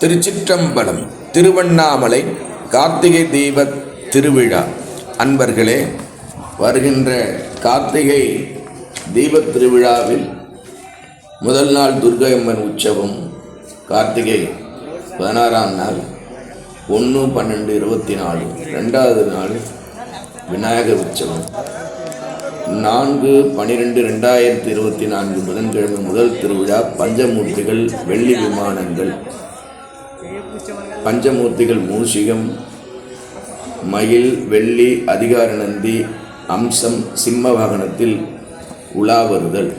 திருச்சிற்றம்பலம் திருவண்ணாமலை கார்த்திகை தீப திருவிழா. அன்பர்களே வருகின்ற கார்த்திகை தீபத் திருவிழாவில் முதல் நாள் துர்க்கையம்மன் உற்சவம் கார்த்திகை பதினாறாம் நாள் ஒன்று பன்னெண்டு இருபத்தி நாலு. ரெண்டாவது நாள் விநாயகர் உற்சவம். நான்கு பனிரெண்டு ரெண்டாயிரத்தி இருபத்தி நான்கு புதன்கிழமை முதல் திருவிழா பஞ்சமூர்த்திகள் வெள்ளி விமானங்கள் பஞ்சமூர்த்திகள் மூஷிகம் மயில் வெள்ளி அதிகார நந்தி அம்சம் சிம்ம வாகனத்தில் உலா வருதல்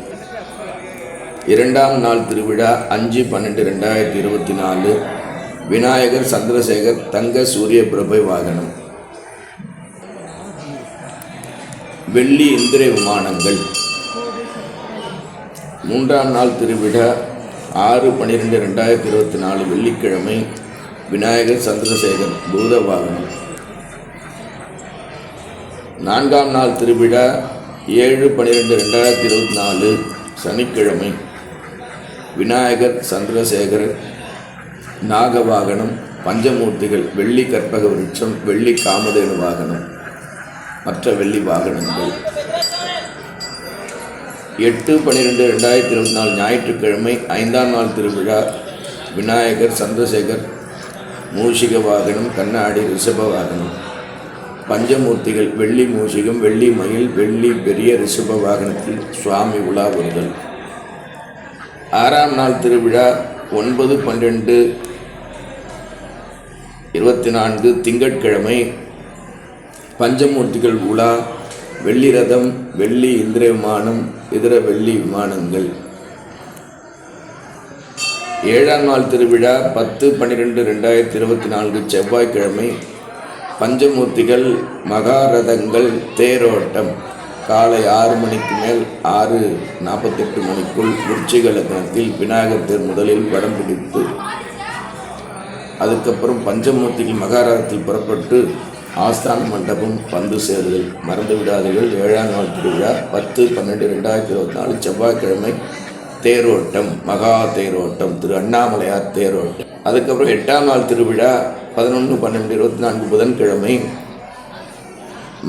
இரண்டாம் நாள் திருவிழா அஞ்சு பன்னெண்டு ரெண்டாயிரத்தி இருபத்தி நாலு விநாயகர் சந்திரசேகர் தங்க சூரிய பிரபை வாகனம். வெள்ளி இந்திர விமானங்கள். மூன்றாம் நாள் திருவிழா ஆறு பன்னிரெண்டு ரெண்டாயிரத்தி இருபத்தி நாலு வெள்ளிக்கிழமை விநாயகர் சந்திரசேகர் பூத வாகனம் நான்காம் நாள் திருவிழா ஏழு பன்னிரெண்டு ரெண்டாயிரத்தி இருபத்தி நாலு சனிக்கிழமை. விநாயகர் சந்திரசேகர் நாகவாகனம் பஞ்சமூர்த்திகள் வெள்ளி கற்பக விருட்சம் வெள்ளி காமதேனு வாகனம் மற்ற வெள்ளி வாகனங்கள். எட்டு பன்னிரெண்டு ரெண்டாயிரத்தி இருபத்தி நாலு ஞாயிற்றுக்கிழமை ஐந்தாம் நாள் திருவிழா விநாயகர் சந்திரசேகர் மூஷிக வாகனம் கண்ணாடி ரிஷப வாகனம் பஞ்சமூர்த்திகள் வெள்ளி மூஷிகம் வெள்ளி மயில் வெள்ளி பெரிய ரிஷப வாகனத்தில் சுவாமி உலா வருதல் ஆறாம் நாள் திருவிழா ஒன்பது பன்னிரெண்டு இருபத்தி நான்கு திங்கட்கிழமை. பஞ்சமூர்த்திகள் உலா வெள்ளி ரதம் வெள்ளி இந்திர விமானம் இதர வெள்ளி விமானங்கள். ஏழாம் நாள் திருவிழா பத்து பன்னிரெண்டு ரெண்டாயிரத்தி இருபத்தி நான்கு செவ்வாய்க்கிழமை பஞ்சமூர்த்திகள் மகாரதங்கள் தேரோட்டம். காலை ஆறு மணிக்கு மேல் ஆறு நாற்பத்தெட்டு மணிக்குள் விருச்சிக லக்னத்தில் விநாயகர் தேர் முதலில் படம் பிடித்து அதுக்கப்புறம் பஞ்சமூர்த்திகள் மகாரதத்தில் புறப்பட்டு ஆஸ்தான மண்டபம் வந்து சேருதல். மறந்து விடாதீர்கள் ஏழாம் நாள் திருவிழா பத்து பன்னெண்டு ரெண்டாயிரத்தி இருபத்தி நாலு செவ்வாய்க்கிழமை தேரோட்டம் மகா தேரோட்டம் திரு அண்ணாமலையார் தேரோட்டம். அதுக்கப்புறம் எட்டாம் நாள் திருவிழா பதினொன்று பன்னெண்டு இருபத்தி நான்கு புதன்கிழமை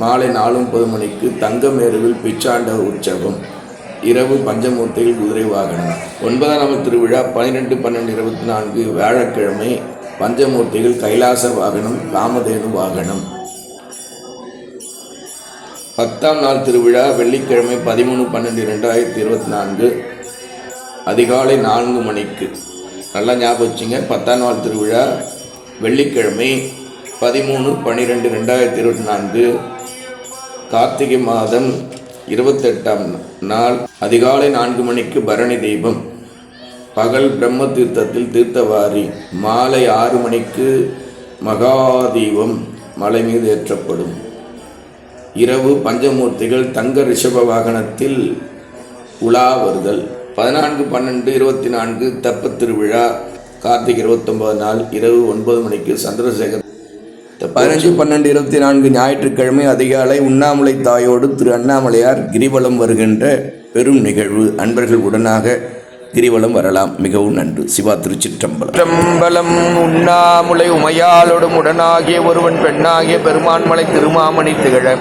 மாலை நாலு முப்பது மணிக்கு தங்கமேருவில் பிச்சாண்டவர் உற்சவம். இரவு பஞ்சமூர்த்தியில் குதிரை வாகனம். ஒன்பதாம் நாள் திருவிழா பன்னிரெண்டு பன்னெண்டு இருபத்தி நான்கு வியாழக்கிழமை பஞ்சமூர்த்திகள் கைலாச வாகனம் காமதேனு வாகனம். பத்தாம் நாள் திருவிழா வெள்ளிக்கிழமை பதிமூணு பன்னெண்டு இரண்டாயிரத்தி இருபத்தி நான்கு அதிகாலை நான்கு மணிக்கு. நல்லா ஞாபகம் வச்சுங்க. பத்தாம் நாள் திருவிழா வெள்ளிக்கிழமை பதிமூணு பன்னிரெண்டு ரெண்டாயிரத்தி இருபத்தி நான்கு கார்த்திகை மாதம் இருபத்தெட்டாம் நாள் அதிகாலை நான்கு மணிக்கு பரணி தீபம். பகல் பிரம்ம தீர்த்தத்தில் தீர்த்தவாரி மாலை ஆறு மணிக்கு மகாதீபம் மலை மீது ஏற்றப்படும். இரவு பஞ்சமூர்த்திகள் தங்க ரிஷப வாகனத்தில் உலா வருதல். பதினான்கு பன்னெண்டு இருபத்தி நான்கு தப்ப திருவிழா கார்த்திகை இருபத்தொன்பது நாள் இரவு ஒன்பது மணிக்கு சந்திரசேகர் பதினஞ்சு பன்னெண்டு இருபத்தி நான்கு ஞாயிற்றுக்கிழமை அதிகாலை உண்ணாமலை தாயோடு திரு அண்ணாமலையார் கிரிவலம் வருகின்ற பெரும் நிகழ்வு. அன்பர்கள் உடனாக கிரிவலம் வரலாம். மிகவும் நன்று. சிவா திருச்சிற்றம்பலம். சிற்றம்பலம் உண்ணாமுலை உமையாளோடும் உடனாகிய ஒருவன் பெண்ணாகிய பெருமான்மலை திருமாமணி திகழ.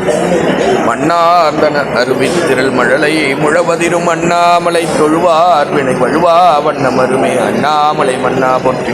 மன்னார்ந்தன அருவி திரள் மழலை முழவதிரும் அண்ணாமலை தொழுவார். வினை வழுவா வண்ணம் அருமே அண்ணாமலை மன்னா போற்றி